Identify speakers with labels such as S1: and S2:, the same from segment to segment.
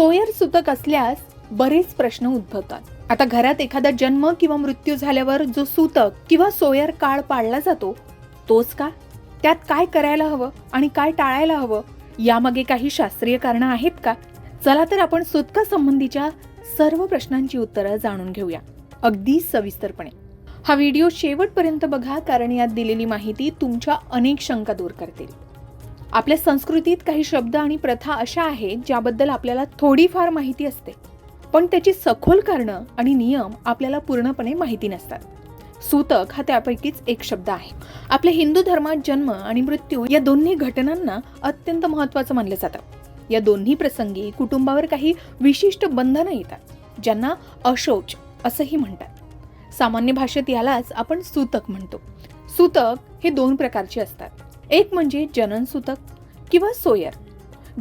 S1: सोयर सुतक असल्यास बरेच प्रश्न उद्भवतात. आता घरात एखादा जन्म किंवा मृत्यू झाल्यावर जो सूतक किंवा सोयर काळ पाळला जातो तोच का? त्यात काय करायला हवं आणि काय टाळायला हवं? यामागे काही शास्त्रीय कारणं आहेत का? चला तर आपण सुतका संबंधीच्या सर्व प्रश्नांची उत्तरं जाणून घेऊया. अगदी सविस्तरपणे. हा व्हिडिओ शेवटपर्यंत बघा कारण यात दिलेली माहिती तुमच्या अनेक शंका दूर करतील. आपल्या संस्कृतीत काही शब्द आणि प्रथा अशा आहेत ज्याबद्दल आपल्याला थोडीफार माहिती असते. पण त्याची सखोल कारणं आणि नियम आपल्याला पूर्णपणे माहिती नसतात. सूतक हा त्यापैकीच एक शब्द आहे. आपल्या हिंदू धर्मात जन्म आणि मृत्यू या दोन्ही घटनांना अत्यंत महत्त्वाचं मानलं जातं. या दोन्ही प्रसंगी कुटुंबावर काही विशिष्ट बंधनं येतात ज्यांना अशोच असंही म्हणतात. सामान्य भाषेत यालाच आपण सूतक म्हणतो. सूतक हे दोन प्रकारचे असतात. एक म्हणजे जनन सूतक किंवा सोयर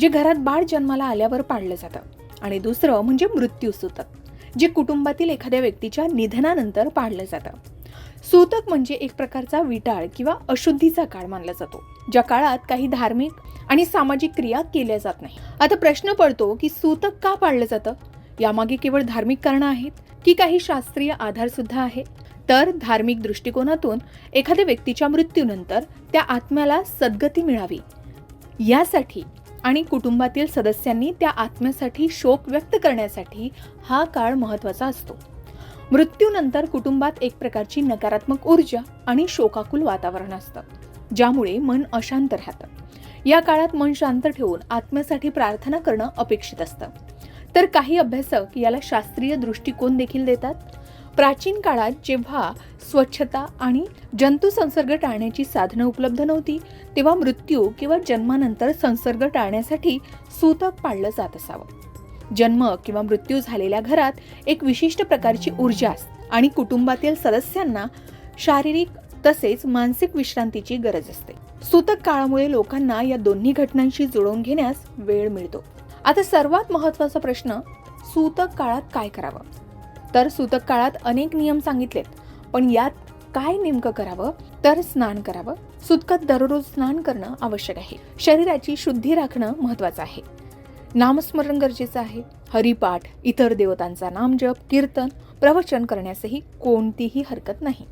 S1: जे घरात बाळ जन्माला आल्यावर पाळलं जातं. आणि दुसरं म्हणजे मृत्यू सूतक जे कुटुंबातील एखाद्या व्यक्तीच्या निधनानंतर पाळलं जातं. सूतक म्हणजे एक प्रकारचा विटाळ किंवा अशुद्धीचा काळ मानला जातो ज्या काळात काही धार्मिक आणि सामाजिक क्रिया केल्या जात नाही. आता प्रश्न पडतो की सूतक का पाळलं जातं? यामागे केवळ धार्मिक कारणं आहेत की काही शास्त्रीय आधार सुद्धा आहे? तर धार्मिक दृष्टिकोनातून एखाद्या व्यक्तीच्या मृत्यूनंतर त्या आत्म्याला सद्गती मिळावी. यासाठी आणि कुटुंबातील सदस्यांनी त्या आत्म्यासाठी शोक व्यक्त करण्यासाठी हा काळ महत्त्वाचा असतो. मृत्यूनंतर कुटुंबात एक प्रकारची नकारात्मक ऊर्जा आणि शोकाकुल वातावरण असतं ज्यामुळे मन अशांत राहतं. या काळात मन शांत ठेवून आत्म्यासाठी प्रार्थना करणं अपेक्षित असतं. तर काही अभ्यासक याला शास्त्रीय दृष्टिकोन देखील देतात? प्राचीन काळात जेव्हा स्वच्छता आणि जंतू संसर्ग टाळण्याची साधनं उपलब्ध नव्हती तेव्हा मृत्यू किंवा जन्मानंतर संसर्ग टाळण्यासाठी सूतक पाळलं जात असावं. जन्म किंवा मृत्यू झालेल्या घरात एक विशिष्ट प्रकारची ऊर्जा असते आणि कुटुंबातील सदस्यांना शारीरिक तसेच मानसिक विश्रांतीची गरज असते. सूतक काळामुळे लोकांना या दोन्ही घटनांशी जुळवून घेण्यास वेळ मिळतो. आता सर्वात महत्त्वाचा प्रश्न सूतक काळात काय करावं? तर सुतक काळात अनेक नियम सांगितलेत. पण यात काय नेमकं करावं? तर स्नान करावं. सुतकात दररोज स्नान करणं आवश्यक आहे. शरीराची शुद्धी राखणं महत्वाचं आहे. नामस्मरण गरजेचं आहे. हरिपाठ इतर देवतांचा नामजप कीर्तन प्रवचन करण्यासही कोणतीही हरकत नाही.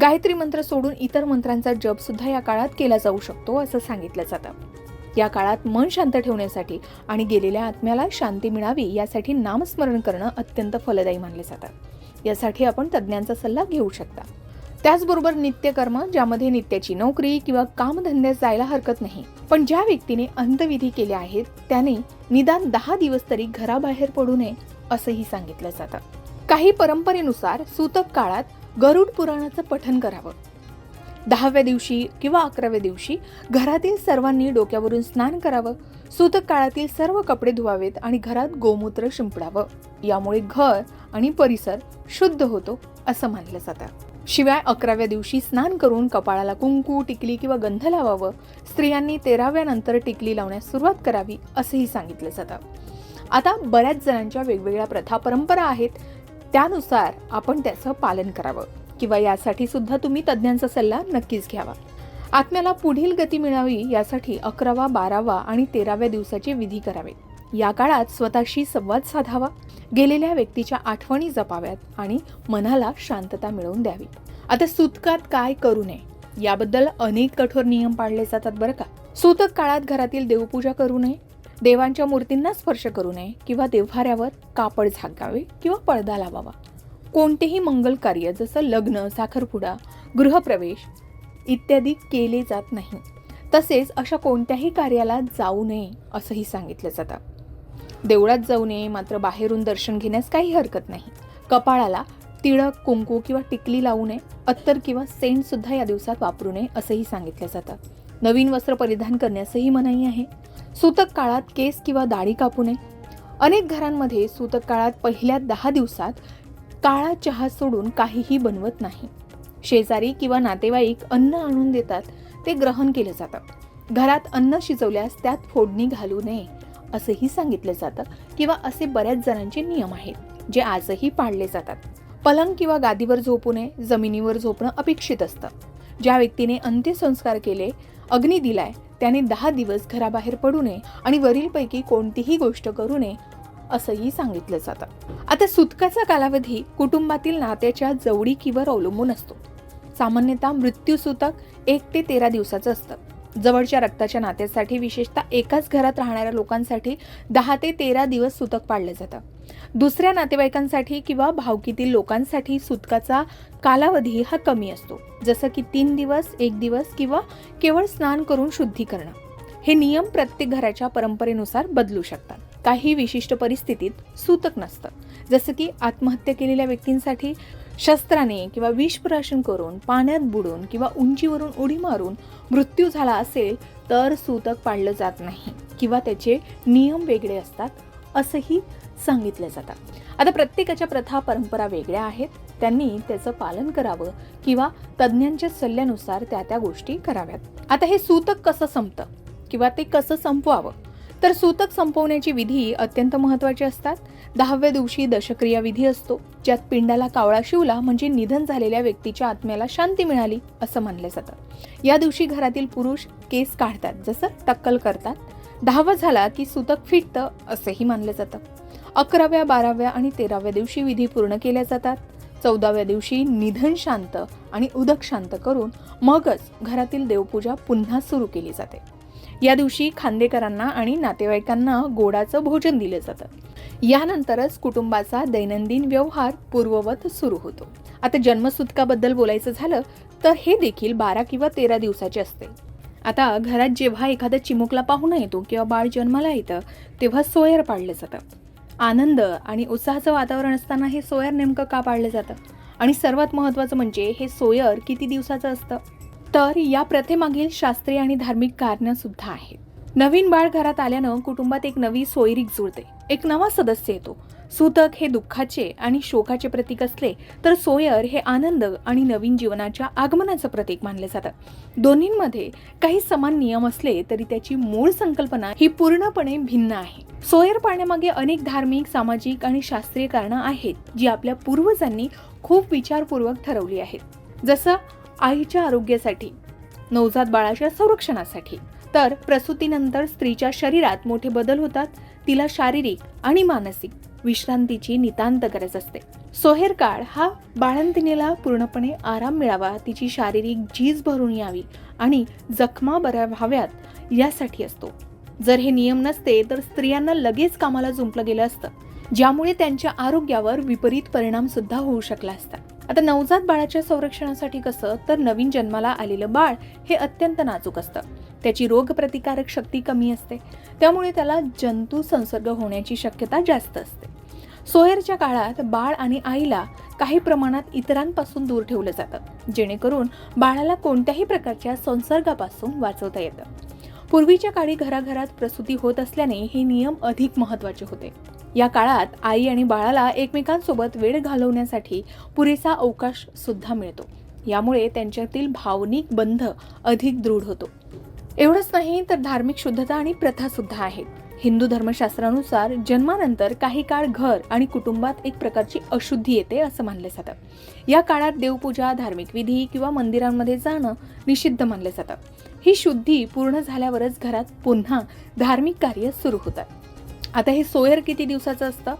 S1: गायत्री मंत्र सोडून इतर मंत्रांचा जप सुद्धा या काळात केला जाऊ शकतो असं सांगितलं जातं. या काळात मन शांत ठेवण्यासाठी आणि गेलेल्या आत्म्याला शांती मिळावी यासाठी नामस्मरण करणं अत्यंत फलदायी मानले जातात. यासाठी आपण तज्ज्ञांचा सल्ला घेऊ शकता. त्याचबरोबर नित्यकर्म ज्यामध्ये नित्याची नोकरी किंवा कामधंद्यात जायला हरकत नाही पण ज्या व्यक्तीने अंतविधी केले आहेत त्याने निदान दहा दिवस तरी घराबाहेर पडू नये असंही सांगितलं जातं. काही परंपरेनुसार सूतक काळात गरुड पुराणाचं पठन करावं. दहाव्या दिवशी किंवा अकराव्या दिवशी घरातील सर्वांनी डोक्यावरून स्नान करावं सूतक काळातील सर्व कपडे धुवावेत आणि घरात गोमूत्र शिंपडावं. यामुळे घर आणि परिसर शुद्ध होतो असं मानलं जातं. शिवाय अकराव्या दिवशी स्नान करून कपाळाला कुंकू टिकली किंवा गंध लावावं स्त्रियांनी तेराव्या नंतर टिकली लावण्यास सुरुवात करावी असंही सांगितलं जातं. आता बऱ्याच जणांच्या वेगवेगळ्या प्रथा परंपरा आहेत त्यानुसार आपण त्याचं पालन करावं. किंवा यासाठी सुद्धा तुम्ही तज्ज्ञांचा सल्ला नक्कीच घ्यावा. आत्म्याला पुढील गती मिळावी यासाठी अकरावा बारावा आणि तेराव्या दिवसाचे विधी करावेत या काळात स्वतःशी संवाद साधावा गेलेल्या व्यक्तीच्या आठवणी जपाव्यात आणि मनाला शांतता मिळवून द्यावी. आता सुतकात काय करू नये याबद्दल अनेक कठोर नियम पाळले जातात बरं का? सुतक काळात घरातील देवपूजा करू नये देवांच्या मूर्तींना स्पर्श करू नये किंवा देवभाऱ्यावर कापड झाकावे किंवा पडदा लावावा. कोणतेही मंगल कार्य जसं लग्न साखरपुडा गृहप्रवेश इत्यादी केले जात नाही. तसेच अशा कोणत्याही कार्याला जाऊ नये असंही सांगितलं जातं. देवळात जाऊ नये मात्र बाहेरून दर्शन घेण्यास काही हरकत नाही. कपाळाला तिळक कुंकू किंवा टिकली लावू नये अत्तर किंवा सेंट सुद्धा या दिवसात वापरू नये असंही सांगितलं जातं. नवीन वस्त्र परिधान करण्यासही मनाई आहे. सूतक काळात केस किंवा दाढी कापू नये. अनेक घरांमध्ये सूतक काळात पहिल्या दहा दिवसात काळा चहा सोडून काहीही बनवत नाही. शेजारी किंवा नातेवाईक अन्न आणून देतात ते ग्रहण केलं जातं. घरात अन्न शिजवल्यास त्यात फोडणी घालू नये असंही सांगितलं जातं किंवा असे बऱ्याच जणांचे नियम आहेत जे आजही पाळले जातात. पलंग किंवा गादीवर झोपू नये जमिनीवर झोपणं अपेक्षित असतं. ज्या व्यक्तीने अंत्यसंस्कार केले अग्नी दिलाय त्याने दहा दिवस घराबाहेर पडू नये आणि वरीलपैकी कोणतीही गोष्ट करू नये असंही सांगितलं जातं. आता सुतकाचा कालावधी कुटुंबातील नात्याच्या जवळीकीवर अवलंबून असतो. सामान्यतः मृत्यू सुतक एक ते तेरा दिवसाचं असतं. जवळच्या रक्ताच्या नात्यासाठी विशेषतः एकाच घरात राहणाऱ्या लोकांसाठी दहा ते तेरा दिवस सुतक पाळलं जातं. दुसऱ्या नातेवाईकांसाठी किंवा भावकीतील लोकांसाठी सुतकाचा कालावधी हा कमी असतो. जसं की तीन दिवस एक दिवस किंवा केवळ स्नान करून शुद्धी करणं हे नियम प्रत्येक घराच्या परंपरेनुसार बदलू शकतात. काही विशिष्ट परिस्थितीत सूतक नसतं. जसं की आत्महत्या केलेल्या व्यक्तींसाठी शस्त्राने किंवा विषप्राशन करून पाण्यात बुडून किंवा उंचीवरून उडी मारून मृत्यू झाला असेल तर सूतक पाळलं जात नाही किंवा त्याचे नियम वेगळे असतात असंही सांगितलं जातं. आता प्रत्येकाच्या प्रथा परंपरा वेगळ्या आहेत. त्यांनी त्याचं पालन करावं किंवा तज्ज्ञांच्या सल्ल्यानुसार त्या त्या गोष्टी कराव्यात. आता हे सूतक कसं संपतं किंवा ते कसं संपवावं? तर सूतक संपवण्याची विधी अत्यंत महत्त्वाची असतात. दहाव्या दिवशी दशक्रिया विधी असतो. ज्यात पिंडाला कावळा शिवला म्हणजे निधन झालेल्या व्यक्तीच्या आत्म्याला शांती मिळाली असं मानलं जातं. या दिवशी घरातील पुरुष केस काढतात जसं टक्कल करतात. दहावा झाला की सूतक फिटतं असंही मानलं जातं. अकराव्या बाराव्या आणि तेराव्या दिवशी विधी पूर्ण केल्या जातात. चौदाव्या दिवशी निधन शांत आणि उदक शांत करून मगच घरातील देवपूजा पुन्हा सुरू केली जाते. या दिवशी खांदेकरांना आणि नातेवाईकांना गोडाचं भोजन दिलं जातं. यानंतरच कुटुंबाचा दैनंदिन व्यवहार पूर्ववत सुरू होतो. आता जन्मसुतकाबद्दल बोलायचं झालं तर हे देखील बारा किंवा तेरा दिवसाचे असते. आता घरात जेव्हा एखादा चिमुकला पाहुणा येतो किंवा बाळ जन्माला येतं तेव्हा सोयर पाळलं जातं. आनंद आणि उत्साहाचं वातावरण असताना हे सोयर नेमकं का पाळलं जातं? आणि सर्वात महत्त्वाचं म्हणजे हे सोयर किती दिवसाचं असतं? तर या प्रथेमागील शास्त्रीय आणि धार्मिक कारणं सुद्धा आहेत. नवीन बाळ घरात आल्यानं कुटुंबात एक नवी सोयरीक जुळते. एक नवा सदस्य येतो. सूतक हे दुःखाचे आणि शोकाचे प्रतीक असले तर सोयर हे आनंद आणि नवीन जीवनाच्या आगमनाचं प्रतीक मानले जातं दोन्हींमध्ये काही समान नियम असले तरी त्याची मूळ संकल्पना ही पूर्णपणे भिन्न आहे. सोयर पाळण्यामागे अनेक धार्मिक सामाजिक आणि शास्त्रीय कारणं आहेत जी आपल्या पूर्वजांनी खूप विचारपूर्वक ठरवली आहेत. जसं आईच्या आरोग्यासाठी नवजात बाळाच्या संरक्षणासाठी. तर प्रसूतीनंतर स्त्रीच्या शरीरात मोठे बदल होतात. तिला शारीरिक आणि मानसिक विश्रांतीची नितांत गरज असते. सोहेर काळ हा बाळंतिणीला पूर्णपणे आराम मिळावा तिची शारीरिक झीज भरून यावी आणि जखमा बऱ्या व्हाव्यात यासाठी असतो. जर हे नियम नसते तर स्त्रियांना लगेच कामाला जुंपलं गेलं असतं ज्यामुळे त्यांच्या आरोग्यावर विपरीत परिणाम सुद्धा होऊ शकला असता. आता नवजात बाळाच्या संरक्षणासाठी कसं तर नवीन जन्माला आलेलं बाळ हे अत्यंत नाजूक असतं. त्याची रोगप्रतिकारक शक्ती कमी असते. त्यामुळे त्याला जंतू संसर्ग होण्याची शक्यता जास्त असते. सोहेरच्या काळात बाळ आणि आईला काही प्रमाणात इतरांपासून दूर ठेवलं जातं जेणेकरून बाळाला कोणत्याही प्रकारच्या संसर्गापासून वाचवता येतं. पूर्वीच्या काळी घराघरात प्रसूती होत असल्याने हे नियम अधिक महत्त्वाचे होते. या काळात आई आणि बाळाला एकमेकांसोबत वेळ घालवण्यासाठी पुरेसा अवकाश सुद्धा मिळतो. यामुळे त्यांच्यातील भावनिक बंध अधिक दृढ होतो. एवढंच नाही तर धार्मिक शुद्धता आणि प्रथा सुद्धा आहेत. हिंदू धर्मशास्त्रानुसार जन्मानंतर काही काळ घर आणि कुटुंबात एक प्रकारची अशुद्धी येते असं मानलं जातं. या काळात देवपूजा धार्मिक विधी किंवा मंदिरांमध्ये जाणं निषिद्ध मानलं जातं. ही शुद्धी पूर्ण झाल्यावरच घरात पुन्हा धार्मिक कार्य सुरू होतात. आता हे सोयर किती दिवसाचं असतं?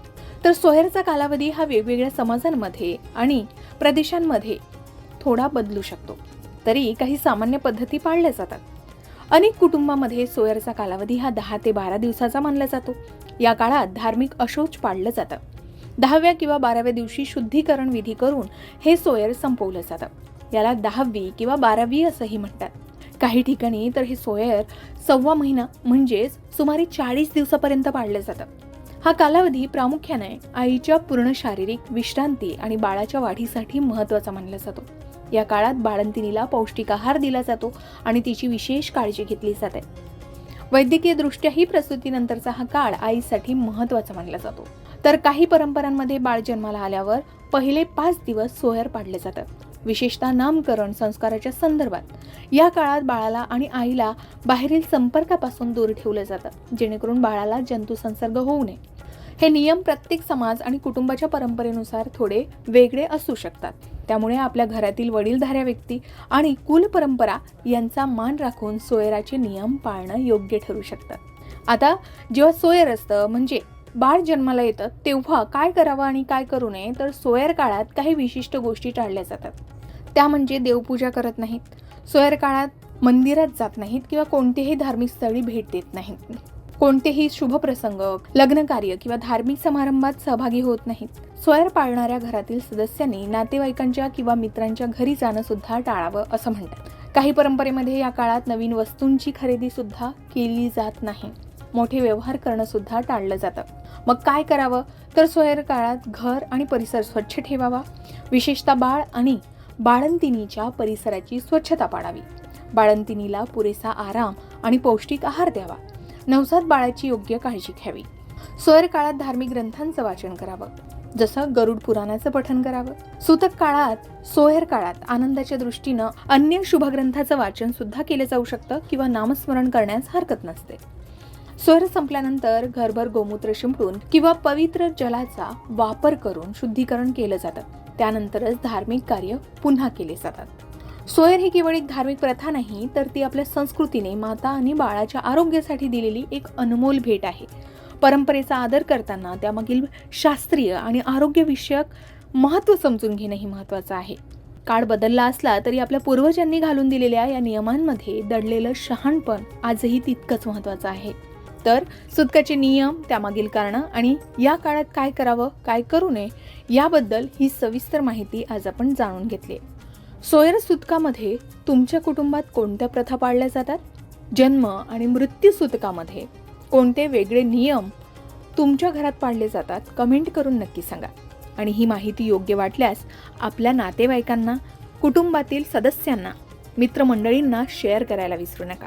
S1: तर सोयरचा कालावधी हा वेगवेगळ्या समाजांमध्ये आणि प्रदेशांमध्ये थोडा बदलू शकतो. तरी काही सामान्य पद्धती पाळल्या जातात. अनेक कुटुंबामध्ये सोयरचा कालावधी हा दहा ते बारा दिवसाचा मानला जातो. या काळात धार्मिक अशौच पाळलं जातं. दहाव्या किंवा बाराव्या दिवशी शुद्धीकरण विधी करून हे सोयर संपवलं जातं. याला दहावी किंवा बारावी असंही म्हणतात. काही ठिकाणी तर हे सोयर सव्वा महिना म्हणजेच सुमारे चाळीस दिवसापर्यंत पाळलं जातं. हा कालावधी प्रामुख्याने आईच्या पूर्ण शारीरिक विश्रांती आणि बाळाच्या वाढीसाठी महत्त्वाचा मानला जातो. या काळात बाळंतिनीला पौष्टिक आहार दिला जातो आणि तिची विशेष काळजी घेतली जाते. वैद्यकीय दृष्ट्याही प्रसूतीनंतरचा हा काळ आईसाठी महत्त्वाचा मानला जातो. तर काही परंपरांमध्ये बाळ जन्माला आल्यावर पहिले पाच दिवस सोयर पाडले जातात विशेषतः नामकरण संस्काराच्या संदर्भात. या काळात बाळाला आणि आईला बाहेरील संपर्कापासून दूर ठेवलं जातं जेणेकरून बाळाला जंतू संसर्ग होऊ नये. हे नियम प्रत्येक समाज आणि कुटुंबाच्या परंपरेनुसार थोडे वेगळे असू शकतात. त्यामुळे आपल्या घरातील वडीलधाऱ्या व्यक्ती आणि कुल परंपरा यांचा मान राखून सोयराचे नियम पाळणं योग्य ठरू शकतात आता जेव्हा सोयर असतं म्हणजे बाळ जन्माला येतं तेव्हा काय करावं आणि काय करू नये तर सोयर काळात काही विशिष्ट गोष्टी टाळल्या जातात. त्या म्हणजे देवपूजा करत नाहीत. सोयर काळात मंदिरात जात नाहीत किंवा कोणतेही धार्मिक स्थळी भेट देत नाहीत. कोणतेही शुभप्रसंग लग्नकार्य किंवा धार्मिक समारंभात सहभागी होत नाहीत. सोयर पाळणाऱ्या घरातील सदस्यांनी नातेवाईकांच्या किंवा मित्रांच्या घरी जाणं सुद्धा टाळावं असं म्हणतात. काही परंपरेमध्ये या काळात नवीन वस्तूंची खरेदी सुद्धा केली जात नाही. मोठे व्यवहार करणं सुद्धा टाळलं जातं. मग काय करावं? तर सोयर काळात घर आणि परिसर स्वच्छ ठेवावा. विशेषतः बाळ आणि बाळंतिनीच्या परिसराची स्वच्छता पाळावी. बाळंतिनीला पुरेसा आराम आणि पौष्टिक आहार द्यावा. नवजात बाळाची योग्य काळजी घ्यावी. सोयर काळात धार्मिक ग्रंथांचं वाचन करावं. जसं गरुड पुराणाचं पठन करावं. सुतक काळात सोयर काळात आनंदाच्या दृष्टीनं अन्य शुभग्रंथाचं वाचन सुद्धा केलं जाऊ शकतं किंवा नामस्मरण करण्यास हरकत नसते. स्वर संपल्यानंतर घरभर गोमूत्र शिंपडून किंवा पवित्र जलाचा वापर करून शुद्धीकरण केलं जातं. त्यानंतरच धार्मिक कार्य पुन्हा केले जातात. सोयर ही केवळ एक धार्मिक प्रथा नाही तर ती आपल्या संस्कृतीने माता आणि बाळाच्या आरोग्यासाठी दिलेली एक अनमोल भेट आहे. परंपरेचा आदर करताना त्यामागील शास्त्रीय आणि आरोग्यविषयक महत्त्व समजून घेणंही महत्त्वाचं आहे. काळ बदलला असला तरी आपल्या पूर्वजांनी घालून दिलेल्या या नियमांमध्ये दडलेलं शहाणपण आजही तितकंच महत्त्वाचं आहे. तर सुतकाचे नियम त्यामागील कारणं आणि या काळात काय करावं काय करू नये याबद्दल ही सविस्तर माहिती आज आपण जाणून घेतली. सोयर सुतकामध्ये तुमच्या कुटुंबात कोणत्या प्रथा पाळल्या जातात? जन्म आणि मृत्यू सुतकामध्ये कोणते वेगळे नियम तुमच्या घरात पाळले जातात? कमेंट करून नक्की सांगा. आणि ही माहिती योग्य वाटल्यास आपल्या नातेवाईकांना कुटुंबातील सदस्यांना मित्रमंडळींना शेअर करायला विसरू नका.